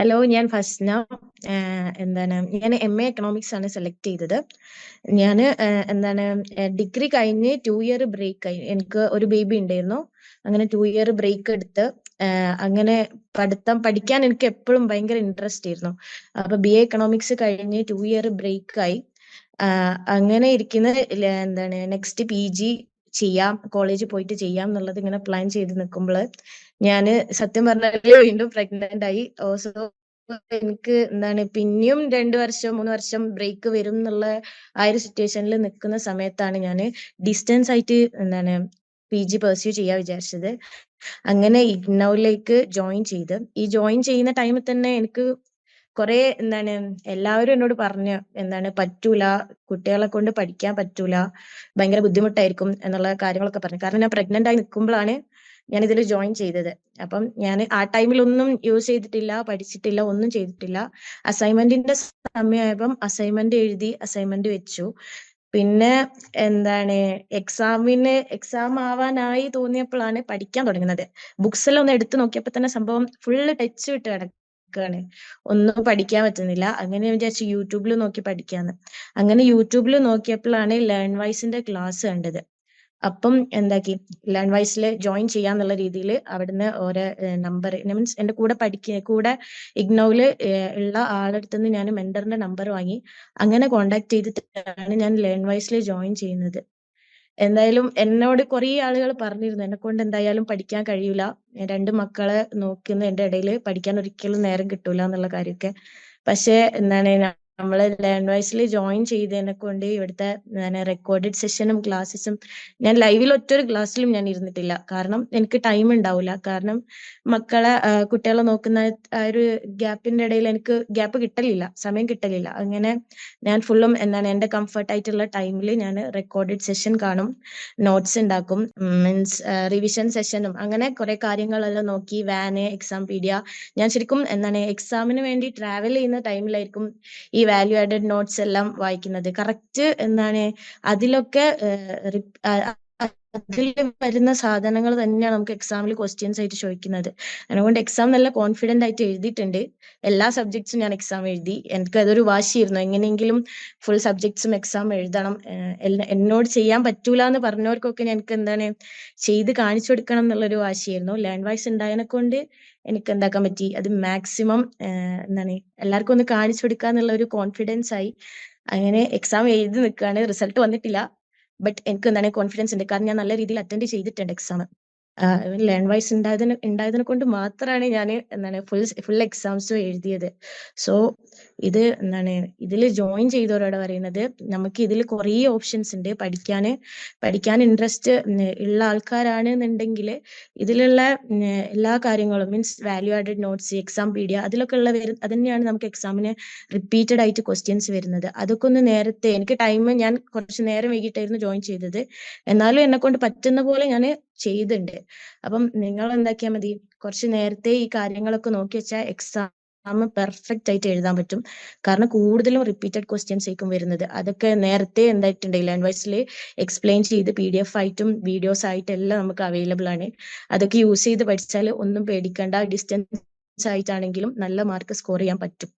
Hello ഞാൻ ഫസ്ന എന്താണ് ഞാൻ എം എ എക്കണോമിക്സ് ആണ് സെലക്ട് ചെയ്തത്. ഞാൻ എന്താണ് ഡിഗ്രി കഴിഞ്ഞ് ടു ഇയർ ബ്രേക്ക് എനിക്ക് ഒരു ബേബി ഉണ്ടായിരുന്നു. അങ്ങനെ ടു ഇയർ ബ്രേക്ക് എടുത്ത് അങ്ങനെ പഠിത്തം പഠിക്കാൻ എനിക്ക് എപ്പോഴും ഭയങ്കര ഇൻട്രസ്റ്റ് ആയിരുന്നു. അപ്പൊ ബി എ എക്കണോമിക്സ് കഴിഞ്ഞ് ടു ഇയർ ബ്രേക്ക് ആയി. അങ്ങനെ ഇരിക്കുന്ന എന്താണ് നെക്സ്റ്റ് പി ജി ചെയ്യാം കോളേജിൽ പോയിട്ട് ചെയ്യാം എന്നുള്ളത് ഇങ്ങനെ പ്ലാൻ ചെയ്ത് നിൽക്കുമ്പോൾ ഞാൻ സത്യം പറഞ്ഞാൽ വീണ്ടും പ്രഗ്നന്റ് ആയി. ഓസോ എനിക്ക് എന്താണ് പിന്നെയും രണ്ടു വർഷം മൂന്ന് വർഷം ബ്രേക്ക് വരും എന്നുള്ള ആ ഒരു സിറ്റുവേഷനിൽ നിൽക്കുന്ന സമയത്താണ് ഞാൻ ഡിസ്റ്റൻസ് ആയിട്ട് എന്താണ് പി ജി പെർസ്യൂ ചെയ്യാൻ വിചാരിച്ചത്. അങ്ങനെ ഇഗ്നൗയിലേക്ക് ജോയിൻ ചെയ്ത്. ഈ ജോയിൻ ചെയ്യുന്ന ടൈമിൽ തന്നെ എനിക്ക് കുറെ എന്താണ് എല്ലാവരും എന്നോട് പറഞ്ഞു എന്താണ് പറ്റൂല കുട്ടികളെ കൊണ്ട് പഠിക്കാൻ പറ്റൂല ഭയങ്കര ബുദ്ധിമുട്ടായിരിക്കും എന്നുള്ള കാര്യങ്ങളൊക്കെ പറഞ്ഞു. കാരണം ഞാൻ പ്രഗ്നന്റ് ആയി നിൽക്കുമ്പോഴാണ് ഞാൻ ഇതിൽ ജോയിൻ ചെയ്തത്. അപ്പം ഞാൻ ആ ടൈമിലൊന്നും യൂസ് ചെയ്തിട്ടില്ല പഠിച്ചിട്ടില്ല ഒന്നും ചെയ്തിട്ടില്ല. അസൈൻമെന്റിന്റെ സമയമായപ്പം അസൈൻമെന്റ് എഴുതി അസൈൻമെന്റ് വെച്ചു. പിന്നെ എന്താണ് എക്സാമിന് എക്സാം ആവാനായി തോന്നിയപ്പോഴാണ് പഠിക്കാൻ തുടങ്ങുന്നത്. ബുക്സ് എല്ലാം ഒന്ന് എടുത്തു നോക്കിയപ്പോ തന്നെ സംഭവം ഫുള്ള് ടച്ച് വിട്ട് കിടക്കാണ് ഒന്നും പഠിക്കാൻ പറ്റുന്നില്ല. അങ്ങനെ വിചാരിച്ചു യൂട്യൂബിൽ നോക്കി പഠിക്കാന്ന്. അങ്ങനെ യൂട്യൂബിൽ നോക്കിയപ്പോഴാണ് ലേൺ വൈസിന്റെ ക്ലാസ് കണ്ടത്. അപ്പം എന്താക്കി? ലേൺ വൈസിൽ ജോയിൻ ചെയ്യാന്നുള്ള രീതിയിൽ അവിടുന്ന് ഓരോ നമ്പർ മീൻസ് എന്റെ കൂടെ പഠിക്ക കൂടെ ഇഗ്നോയിൽ ഉള്ള ആളടുത്ത് നിന്ന് ഞാൻ മെന്ററിന്റെ നമ്പർ വാങ്ങി. അങ്ങനെ കോണ്ടാക്ട് ചെയ്തിട്ടാണ് ഞാൻ ലേൺ വൈസിൽ ജോയിൻ ചെയ്യുന്നത്. എന്തായാലും എന്നോട് കുറേ ആളുകൾ പറഞ്ഞിരുന്നു. എന്നെ കൊണ്ട് എന്തായാലും പഠിക്കാൻ കഴിയൂല. രണ്ട് മക്കളെ നോക്കുന്ന എന്റെ ഇടയിൽ പഠിക്കാൻ ഒരിക്കലും നേരം കിട്ടൂല എന്നുള്ള കാര്യമൊക്കെ പക്ഷേ എന്താണ് നമ്മൾ ലേൺ വൈസിൽ ജോയിൻ ചെയ്തതിനെ കൊണ്ട് ഇവിടുത്തെ റെക്കോർഡഡ് സെഷനും ക്ലാസ്സസും ഞാൻ ലൈവിൽ ഒറ്റൊരു ക്ലാസ്സിലും ഞാൻ ഇരുന്നിട്ടില്ല. കാരണം എനിക്ക് ടൈം ഉണ്ടാവില്ല കാരണം മക്കളെ കുട്ടികളെ നോക്കുന്ന ആ ഒരു ഗ്യാപ്പിന്റെ ഇടയിൽ എനിക്ക് ഗ്യാപ്പ് കിട്ടലില്ല. സമയം കിട്ടലില്ല. അങ്ങനെ ഞാൻ ഫുള്ളും എന്താണ് എന്റെ കംഫർട്ട് ആയിട്ടുള്ള ടൈമിൽ ഞാൻ റെക്കോർഡഡ് സെഷൻ കാണും. നോട്ട്സ് ഉണ്ടാക്കും. മീൻസ് റിവിഷൻ സെഷനും അങ്ങനെ കുറെ കാര്യങ്ങളെല്ലാം നോക്കി. വാന് എക്സാം പീഡിയ ഞാൻ ശരിക്കും എന്താണ് എക്സാമിന് വേണ്ടി ട്രാവൽ ചെയ്യുന്ന ടൈമിലായിരിക്കും ഈ വാല്യൂ ആഡഡ് നോട്ട്സ് എല്ലാം വായിക്കുന്നത്. കറക്റ്റ് എന്താണ്? അതിലൊക്കെ അതിൽ വരുന്ന സാധനങ്ങൾ തന്നെയാണ് നമുക്ക് എക്സാമിൽ ക്വസ്റ്റ്യൻസ് ആയിട്ട് ചോദിക്കുന്നത്. അതുകൊണ്ട് എക്സാം നല്ല കോൺഫിഡന്റ് ആയിട്ട് എഴുതിയിട്ടുണ്ട്. എല്ലാ സബ്ജക്ട്സും ഞാൻ എക്സാം എഴുതി. എനിക്ക് അതൊരു വാശിയായിരുന്നു. എങ്ങനെയെങ്കിലും ഫുൾ സബ്ജക്ട്സും എക്സാം എഴുതണം. എന്നോട് ചെയ്യാൻ പറ്റൂല എന്ന് പറഞ്ഞവർക്കൊക്കെ എനിക്ക് എന്താണ് ചെയ്ത് കാണിച്ചു കൊടുക്കണം എന്നുള്ളൊരു വാശിയായിരുന്നു. ലാൻഡ് വൈസ് ഉണ്ടായതിനെ കൊണ്ട് എനിക്ക് എന്താക്കാൻ പറ്റി? അത് മാക്സിമം എന്താണ് എല്ലാവർക്കും ഒന്ന് കാണിച്ചു കൊടുക്കുക എന്നുള്ള ഒരു കോൺഫിഡൻസ് ആയി. അങ്ങനെ എക്സാം എഴുതി നിൽക്കുകയാണ്. റിസൾട്ട് വന്നിട്ടില്ല. ബട്ട് എനിക്ക് എന്താണ് കോൺഫിഡൻസ് ഉണ്ട്. കാരണം ഞാൻ നല്ല രീതിയിൽ അറ്റൻഡ് ചെയ്തിട്ടുണ്ട് എക്സാം ലേൺ വൈസ് ഉണ്ടായതിന് ഉണ്ടായതിനെ കൊണ്ട് മാത്രമാണ് ഞാൻ എന്താണ് ഫുൾ ഫുൾ എക്സാംസും എഴുതിയത്. സോ ഇത് എന്താണ് ഇതിൽ ജോയിൻ ചെയ്തവരോട് പറയുന്നത്. നമുക്ക് ഇതിൽ കുറേ ഓപ്ഷൻസ് ഉണ്ട് പഠിക്കാൻ പഠിക്കാൻ ഇൻട്രസ്റ്റ് ഉള്ള ആൾക്കാരാണ് എന്നുണ്ടെങ്കിൽ ഇതിലുള്ള എല്ലാ കാര്യങ്ങളും means value added notes Exampedia അതിലൊക്കെ ഉള്ള വരും അത് തന്നെയാണ് നമുക്ക് എക്സാമിന് റിപ്പീറ്റഡ് ആയിട്ട് ക്വസ്റ്റ്യൻസ് വരുന്നത്. അതൊക്കെ ഒന്ന് നേരത്തെ എനിക്ക് ടൈം ഞാൻ കുറച്ച് നേരം വൈകിട്ടായിരുന്നു ജോയിൻ ചെയ്തത്. എന്നാലും എന്നെ കൊണ്ട് പറ്റുന്ന പോലെ ഞാൻ ചെയ്തിട്ടുണ്ട് അപ്പം നിങ്ങൾ എന്താക്കിയാൽ മതി? കുറച്ച് നേരത്തെ ഈ കാര്യങ്ങളൊക്കെ നോക്കി വെച്ചാൽ എക്സാം പെർഫെക്റ്റ് ആയിട്ട് എഴുതാൻ പറ്റും. കാരണം കൂടുതലും റിപ്പീറ്റഡ് ക്വസ്റ്റ്യൻസ് ആയിരിക്കും വരുന്നത്. അതൊക്കെ നേരത്തെ എന്തായിട്ടുണ്ട് ലേൺ വൈസിൽ എക്സ്പ്ലെയിൻ ചെയ്ത് പി ഡി എഫ് ആയിട്ടും വീഡിയോസ് ആയിട്ടും എല്ലാം നമുക്ക് അവൈലബിൾ ആണ്. അതൊക്കെ യൂസ് ചെയ്ത് പഠിച്ചാൽ ഒന്നും പേടിക്കേണ്ട. ഡിസ്റ്റൻസ് ആയിട്ടാണെങ്കിലും നല്ല മാർക്ക് സ്കോർ ചെയ്യാൻ പറ്റും.